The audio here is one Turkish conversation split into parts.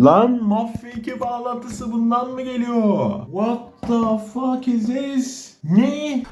Lan Mafya 2 bağlantısı bundan mı geliyor? What the fuck is this? Ne?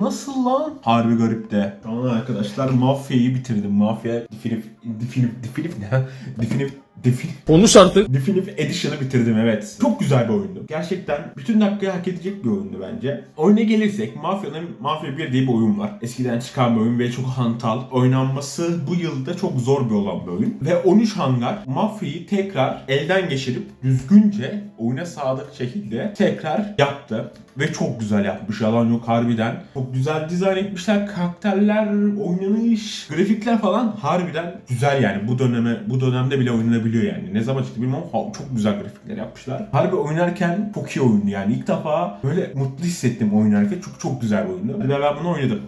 Nasıl lan? Harbi garip de. Şu an arkadaşlar Mafya'yı bitirdim. Mafya Definitive Definitive Definitive ne? Definitive Definitive Konuş artık. Definitive Edition'ı bitirdim evet. Çok güzel bir oyundu. Gerçekten bütün dakikayı hak edecek bir oyundu bence. Oyuna gelirsek Mafya'nın Mafya 1 diye bir oyun var. Eskiden çıkan bir oyun ve çok hantal. Oynanması bu yılda çok zor bir olan bir oyun. Ve 13 hangar Mafya'yı tekrar elden geçirip düzgünce oyuna sadık şekilde tekrar yaptı. Ve çok güzel yapmış yalan yok harbiden. Çok güzel dizayn etmişler. Karakterler, oynanış, grafikler falan harbiden güzel yani. Bu döneme bu dönemde bile oynanabiliyor yani. Ne zaman çıktı bilmiyorum ama çok güzel grafikler yapmışlar. Harbi oynarken çok iyi oyundu yani. İlk defa böyle mutlu hissettim oynarken. Çok çok güzel bir oyundu. Ve ben bunu oynadım.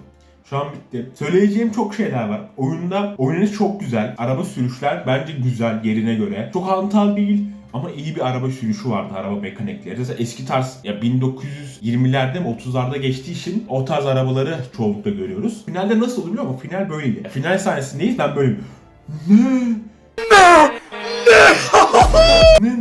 Şu an bitti. Söyleyeceğim çok şeyler var. Oyunda oynanış çok güzel. Araba sürüşler bence güzel yerine göre. Çok hantal değil ama iyi bir araba sürüşü vardı, araba mekanikleri. Zaten eski tarz ya 1920'lerde mi 30'larda geçtiği için o tarz arabaları çoğunlukla görüyoruz. Finalde nasıl oldu biliyor musun? Final böyleydi. Final sahnesindeyiz ben böyleyim. Ne? ne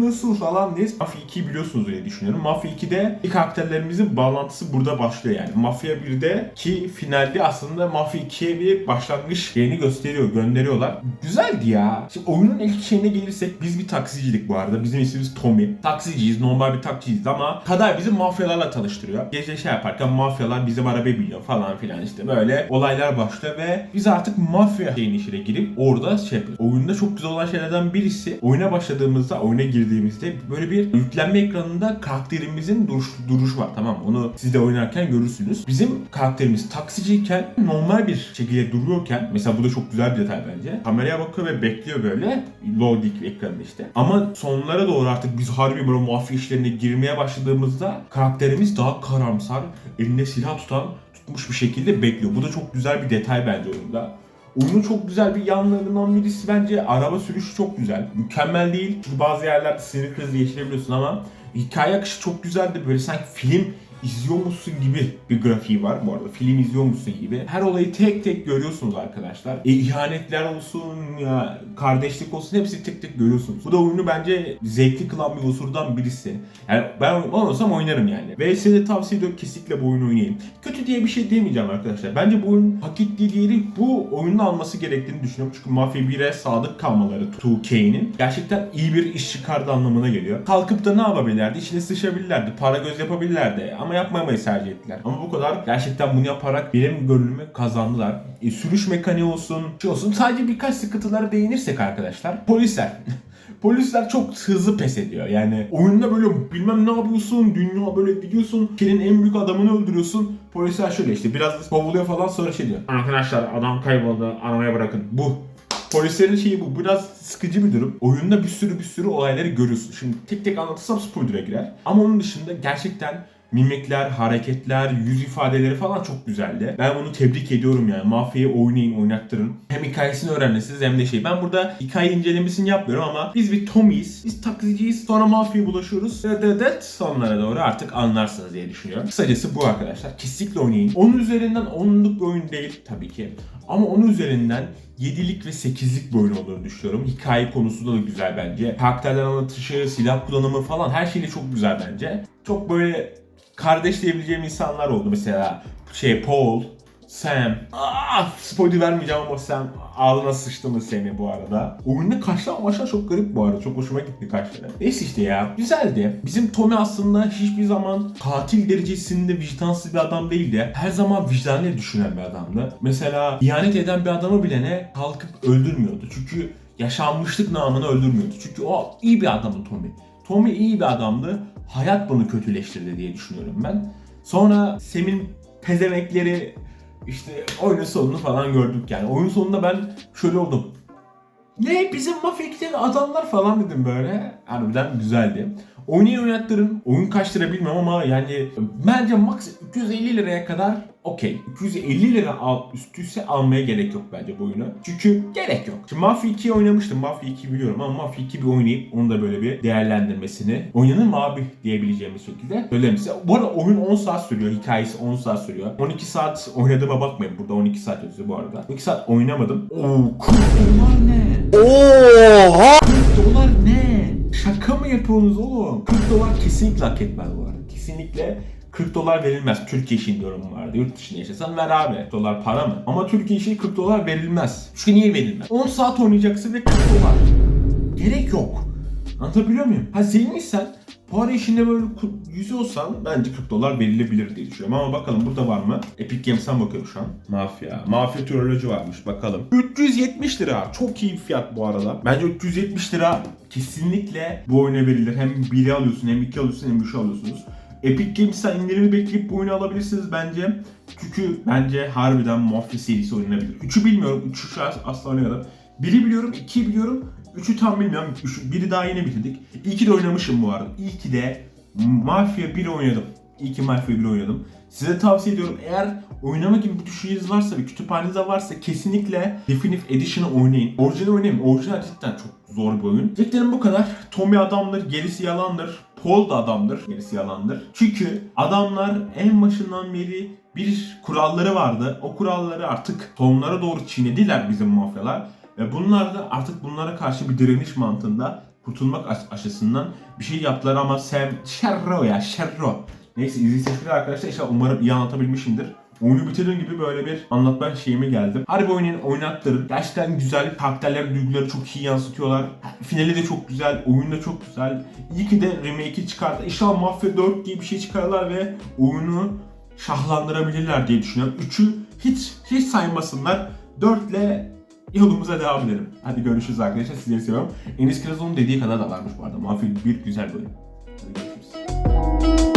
nasıl falan diye Mafya 2'yi biliyorsunuz diye düşünüyorum. Mafya 2'de ilk karakterlerimizin bağlantısı burada başlıyor yani. Mafya 1'de ki finalde aslında Mafya 2'ye bir başlangıç şeyini gösteriyor, gönderiyorlar. Güzeldi ya. Şimdi oyunun ilk şeyine gelirsek biz bir taksicilik bu arada. Bizim ismimiz Tommy. Taksiciyiz, normal bir taksiciyiz ama kader bizi mafyalarla tanıştırıyor. Gece şey yaparken mafyalar bizim arabaya biniyor falan filan işte böyle olaylar başlıyor ve biz artık mafya şeyin içine girip orada şey yapıyoruz. Oyunda çok güzel olan şeylerden birisi oyuna başladığımızda, oyuna girdiğimizde böyle bir yüklenme ekranında karakterimizin duruş, duruşu var tamam? Onu siz de oynarken görürsünüz. Bizim karakterimiz taksiciyken normal bir şekilde duruyorken mesela bu da çok güzel bir detay bence. Kameraya bakıyor ve bekliyor böyle loading ekranında işte. Ama sonlara doğru artık biz harbi böyle mafya işlerine girmeye başladığımızda karakterimiz daha karamsar, elinde silah tutan tutmuş bir şekilde bekliyor. Bu da çok güzel bir detay bence oyunda. Oyunun çok güzel bir yanlarından birisi bence araba sürüşü çok güzel. Mükemmel değil çünkü bazı yerlerde sinir krizi geçirebiliyorsun ama hikaye akışı çok güzeldi. Böyle sanki film izliyormuşsun gibi bir grafiği var bu arada. Film izliyormuşsun gibi. Her olayı tek tek görüyorsunuz arkadaşlar. E, ihanetler olsun ya kardeşlik olsun hepsini tek tek görüyorsunuz. Bu da oyunu bence zevkli kılan bir unsurdan birisi. Yani ben olsam oynarım yani. Ve size de tavsiye ediyorum kesinlikle bu oyunu oynayın. Kötü diye bir şey demeyeceğim arkadaşlar. Bence bu oyunun hak ettiği değeri bu oyunun alması gerektiğini düşünüyorum. Çünkü Mafia 1'e sadık kalmaları 2K'nin gerçekten iyi bir iş çıkardı anlamına geliyor. Kalkıp da ne yapabilirlerdi? İçine sıçabilirlerdi. Para göz yapabilirlerdi. Ama yapmamayı tercih ettiler. Ama bu kadar gerçekten bunu yaparak benim gönlümü kazandılar. E, sürüş mekaniği olsun, şey olsun. Sadece birkaç sıkıntılara değinirsek arkadaşlar. Polisler. Polisler çok hızlı pes ediyor. Yani oyunda böyle bilmem ne yapıyorsun, dünya böyle gidiyorsun, ülkenin en büyük adamını öldürüyorsun. Polisler şöyle işte biraz kovuluyor falan sonra şey diyor. Arkadaşlar adam kayboldu, aramaya bırakın. Bu. Polislerin şeyi bu. Biraz sıkıcı bir durum. Oyunda bir sürü bir sürü olayları görüyorsun. Şimdi tek tek anlatırsam spoiler'a girer. Ama onun dışında gerçekten mimikler, hareketler, yüz ifadeleri falan çok güzeldi. Ben bunu tebrik ediyorum yani. Mafyayı oynayın, oynattırın. Hem hikayesini öğrenirsiniz hem de şey. Ben burada hikaye incelemesini yapmıyorum ama biz bir Tommy'yiz. Biz taksiciyiz. Sonra mafyaya bulaşıyoruz. Dedet sonlara doğru artık anlarsınız diye düşünüyorum. Kısacası bu arkadaşlar. Kesinlikle oynayın. Onun üzerinden 10'luk bir oyun değil tabii ki. Ama onun üzerinden 7'lik ve 8'lik bir oyun olduğunu düşünüyorum. Hikaye konusunda da güzel bence. Karakterler anlatışı, silah kullanımı falan her şeyle çok güzel bence. Çok böyle kardeş diyebileceğim insanlar oldu mesela. Şey Paul, Sam. Ah, spoiler vermeyeceğim ama Sam ağzına sıçtı mı Sam'i bu arada. Oyunda kaçlar maçlar çok garip bu arada. Çok hoşuma gitti kaçları. Neyse işte ya. Güzeldi. Bizim Tommy aslında hiçbir zaman katil derecesinde vicdansız bir adam değildi. Her zaman vicdanıyla düşünen bir adamdı. Mesela ihanet eden bir adamı bile ne kalkıp öldürmüyordu. Çünkü yaşanmışlık namını öldürmüyordu. Çünkü o iyi bir adamdı Tommy. Tommy iyi bir adamdı. Hayat bunu kötüleştirdi diye düşünüyorum ben. Sonra Sam'in pezemekleri işte oyunun sonunu falan gördük yani. Oyun sonunda ben şöyle oldum. Ne bizim 2'de adamlar falan dedim böyle. Harbiden güzeldi. Oynayın oynattırın. Oyun kaç lira bilmiyorum ama yani bence max 250 liraya kadar okey 250 lira al, üstüyse almaya gerek yok bence bu oyunu. Çünkü gerek yok. Şimdi Mafia 2'yi oynamıştım. Mafia 2 biliyorum ama Mafia 2 bir oynayıp onu da böyle bir değerlendirmesini oynanır mı abi diyebileceğimiz şekilde söylerim size. Bu arada oyun 10 saat sürüyor. Hikayesi 10 saat sürüyor. 12 saat oynadığıma bakmayın. Burada 12 saat yazıyor bu arada. 12 saat oynamadım. Oo 40 dolar ne? Oha! 40 dolar ne? Şaka mı yapıyorsunuz oğlum? 40 dolar kesinlikle hak etmez bu arada. Kesinlikle 40 dolar verilmez. Türkiye için diyorum bu arada. Yurt dışında yaşasan ver abi. Dolar para mı? Ama Türkiye için 40 dolar verilmez. Çünkü niye verilmez? 10 saat oynayacaksın ve 40 dolar. Gerek yok. Anlatabiliyor muyum? Ha zenginsen para işinde böyle ku- yüzüyorsan bence 40 dolar verilebilir diye düşünüyorum. Ama bakalım burada var mı? Epic Games'ten bakıyorum şu an. Mafya. Mafya Teoloji varmış bakalım. 370 lira. Çok iyi bir fiyat bu arada. Bence 370 lira kesinlikle bu oyuna verilir. Hem 1'i alıyorsun hem 2 alıyorsun hem 3 alıyorsunuz. Epic Games'ten indirimi bekleyip bu oyunu alabilirsiniz bence. Çünkü bence harbiden Mafya serisi oynanabilir. 3'ü bilmiyorum. 3'ü şu asla oynamadım. 1'i biliyorum, 2'yi biliyorum. 3'ü tam bilmiyorum. 3'ü, biri daha yeni bitirdik. İyi ki de oynamışım bu arada. İyi ki de Mafya 1 oynadım. İyi Mafya 1 oynadım. Size tavsiye ediyorum. Eğer oynama gibi bir düşünceniz varsa ve kütüphanenizde varsa kesinlikle Definitive Edition'ı oynayın. Orijinal oynayın. Orijinal cidden çok zor bir oyun. Diyeceklerim bu kadar. Tommy adamdır, gerisi yalandır. Paul da adamdır, gerisi yalandır. Çünkü adamlar en başından beri bir kuralları vardı. O kuralları artık sonlara doğru çiğnediler bizim mafyalar. Ve bunlar da artık bunlara karşı bir direniş mantığında kurtulmak aş- aşısından bir şey yaptılar ama Sam Sherro ya Sherro. Neyse izleyiciler arkadaşlar inşallah umarım iyi anlatabilmişimdir. Oyunu bitirdiğim gibi böyle bir anlatma şeyime geldim. Harbi oyunun oynatları gerçekten güzel. Karakterler duyguları çok iyi yansıtıyorlar. Finali de çok güzel. Oyun da çok güzel. İyi ki de remake'i çıkardı. İnşallah Mafia 4 diye bir şey çıkarırlar ve oyunu şahlandırabilirler diye düşünüyorum. 3'ü hiç hiç saymasınlar. 4 ile yolumuza devam edelim. Hadi görüşürüz arkadaşlar. Sizleri seviyorum. Enis Kirazoğlu'nun dediği kadar da varmış bu arada. Mafia 1 güzel bir oyun. Hadi görüşürüz.